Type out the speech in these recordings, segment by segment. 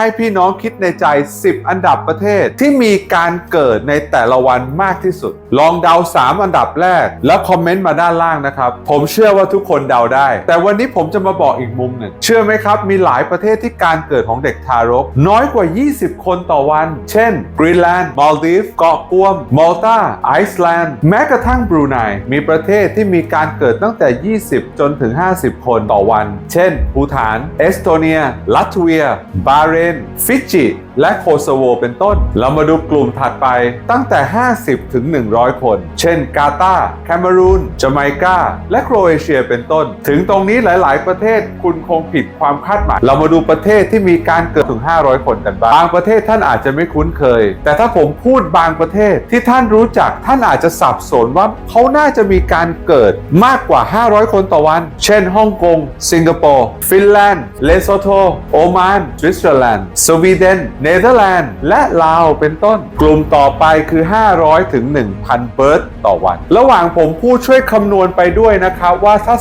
ให้พี่น้องคิดในใจ 10 อันดับประเทศที่มีการเกิดในแต่ละวันมากที่สุด ลองเดา 3 อันดับแรก แล้วคอมเมนต์มาด้านล่างนะครับ ผมเชื่อว่าทุกคนเดาได้ แต่วันนี้ผมจะมาบอกอีกมุมหนึ่ง เชื่อไหมครับ มีหลายประเทศที่การเกิดของเด็กทารก น้อยกว่า 20 คนต่อวัน เช่นกรีนแลนด์มาลดีฟเกาะกวมมัลตาไอซ์แลนด์แม้กระทั่งบรูไนมีประเทศที่มีการเกิดตั้งแต่ 20 จนถึง 50 คนต่อวัน เช่นภูฐาน เอสโตเนียลัตเวียบาห์เรนฟิจิ และโคโซโวเป็นต้น เรามาดูกลุ่มถัดไปตั้งแต่ 50 ถึง 100 คน เช่น กาตาร์แคนารูนจาไมกา และโครเอเชียเป็นต้น ถึงตรงนี้หลาย ๆ ประเทศคุณคงผิดความคาดหมาย เรามาดูประเทศที่มีการเกิดถึง 500 คนกันบ้างบางประเทศท่านอาจจะไม่คุ้นเคย แต่ถ้าผมพูดบางประเทศที่ท่านรู้จักท่านอาจจะสับสนว่าเขาน่าจะมีการเกิดมากกว่า 500 คนต่อวัน เช่นฮ่องกง สิงคโปร์ ฟินแลนด์ เลโซโตโอมาน สวิตเซอร์แลนด์ สวีเดนเนเธอร์แลนด์ และลาวเป็นต้น กลุ่มต่อไปคือ 500 ถึง 1,000 เบิร์ตต่อวัน ระหว่างผมพูดช่วยคำนวณไปด้วยนะครับว่าถ้า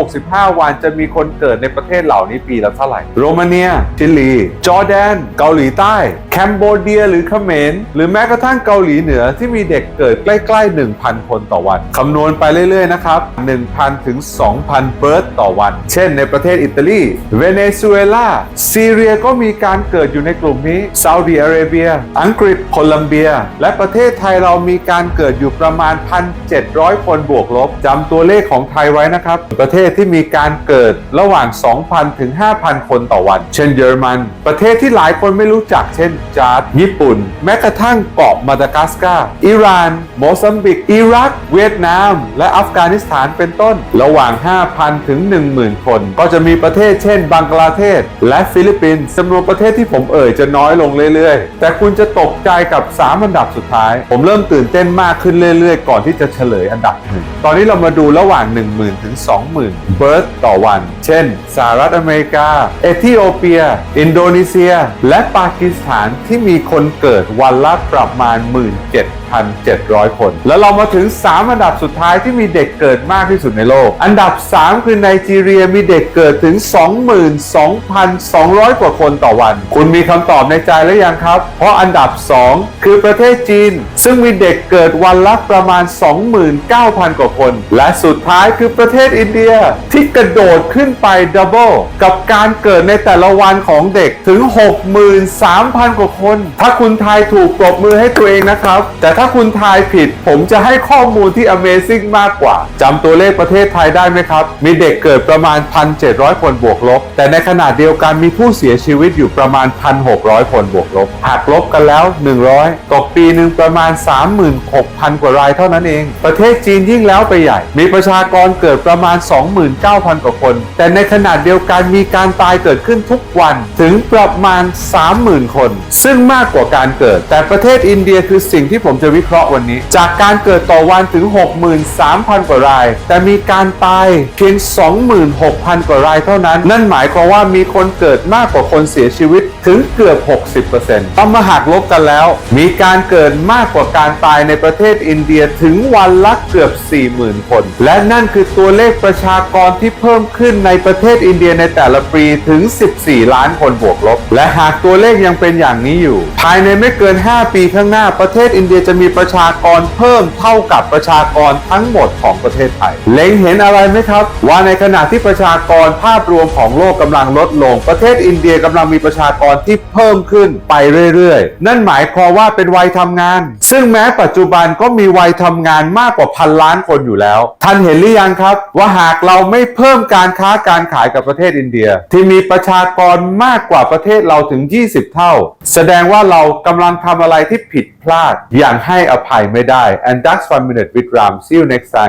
365 วันจะมีคนเกิดในประเทศเหล่านี้ปีละเท่าไหร่ โรมาเนีย ชิลี จอร์แดน เกาหลีใต้ แคนโบเดียหรือเขมรหรือแม้กระทั่งเกาหลีเหนือที่มีเด็กเกิดใกล้ๆ 1,000 คนต่อวัน คำนวณไปเรื่อยๆ นะครับ 1,000 ถึง 2,000 เบิร์ตต่อวัน เช่นในประเทศอิตาลี เวเนซุเอลา ซีเรียก็มีการเกิดอยู่ในกลุ่มนี้ ซาอุดิอาระเบีย อังกฤษ โคลัมเบีย และประเทศไทยเรามีการเกิดอยู่ประมาณ 1,700 คนบวกลบ จำตัวเลขของไทยไว้นะครับ ประเทศที่มีการเกิดระหว่าง 2,000 ถึง 5,000 คนต่อวัน เช่นเยอรมัน ประเทศที่หลายคนไม่รู้จัก เช่นจาร์ดญี่ปุ่น แม้กระทั่งเกาะมาดากัสการ์อิหร่าน โมซัมบิก อิรัก เวียดนาม และอัฟกานิสถานเป็นต้น ระหว่าง 5,000 ถึง 10,000 คน ก็จะมีประเทศเช่น บังกลาเทศ และฟิลิปปินส์จำนวนประเทศที่ผมเอ่ยจะน้อยลงเรื่อยๆ แต่คุณจะตกใจกับ 3 อันดับสุดท้าย ผมเริ่มตื่นเต้นมากขึ้นเรื่อยๆ ก่อนที่จะเฉลยอันดับหนึ่งตอนนี้เรามาดูระหว่าง 10,000 ถึง 20,000 เบิร์ตต่อวัน เช่นสหรัฐอเมริกา เอธิโอเปีย อินโดนีเซีย และปากีสถานที่มีคนเกิดวันละประมาณ 17,700 คน แล้วเรามาถึง 3 อันดับสุดท้ายที่มีเด็กเกิดมากที่สุดในโลก อันดับ 3 คือไนจีเรียมีเด็กเกิดถึง 22,200 กว่าคนต่อวัน คุณมีคำตอบในใจแล้วยังครับ เพราะอันดับ 2 คือประเทศจีน ซึ่งมีเด็กเกิดวันละประมาณ 29,000 กว่าคน และสุดท้ายคือประเทศอินเดียที่กระโดดขึ้นไปดับเบิลกับการเกิดในแต่ละวันของเด็กถึง 63,000กว่าคน ถ้าคุณทายถูกปรบมือให้ตัวเองนะครับ แต่ถ้าคุณทายผิด ผมจะให้ข้อมูลที่ Amazing มากกว่าจำตัวเลขประเทศไทยได้ไหมครับ มีเด็กเกิดประมาณ 1,700 คนบวกลบ แต่ในขณะเดียวกันมีผู้เสียชีวิตอยู่ประมาณ 1,600 คนบวกลบหักลบกันแล้ว 100 ตกปีหนึ่งประมาณ 36,000 กว่ารายเท่านั้นเอง ประเทศจีนยิ่งแล้วไปใหญ่ มีประชากรเกิดประมาณ 29,000 กว่าคน แต่ในขณะเดียวกันมีการตายเกิดขึ้นทุกวันถึงประมาณ 30,000 คนซึ่งมากกว่าการเกิด แต่ประเทศอินเดียคือสิ่งที่ผมจะวิเคราะห์วันนี้ จากการเกิดต่อวันถึง 63,000 กว่าราย แต่มีการตายเพียง 26,000 กว่ารายเท่านั้น นั่นหมายความว่ามีคนเกิดมากกว่าคนเสียชีวิตถึงเกือบ 60%เอามาหักลบกันแล้ว มีการเกิดมากกว่าการตายในประเทศอินเดียถึงวันละเกือบ 40,000 คน และนั่นคือตัวเลขประชากรที่เพิ่มขึ้นในประเทศอินเดียในแต่ละปีถึง 14 ล้านคนบวกลบ และหากตัวเลขยังเป็นอย่างนี้อยู่ ภายในไม่เกิน 5 ปีข้างหน้าประเทศอินเดียจะมีประชากรเพิ่มเท่ากับประชากรทั้งหมดของประเทศไทย เล็งเห็นอะไรไหมครับ ว่าในขณะที่ประชากรภาพรวมของโลกกำลังลดลง ประเทศอินเดียกำลังมีประชากรที่เพิ่มขึ้นไปเรื่อยๆ นั่นหมายความว่าเป็นวัยทำงาน ซึ่งแม้ปัจจุบันก็มีวัยทำงานมากกว่าพันล้านคนอยู่แล้ว ท่านเห็นหรือยังครับ ว่าหากเราไม่เพิ่มการค้าการขายกับประเทศอินเดีย ที่มีประชากรมากกว่าประเทศเราถึง 20 เท่าแสดงว่าเรากำลังทำอะไรที่ผิดพลาดอย่างให้อภัยไม่ได้ and that's one minute with Ram see you next time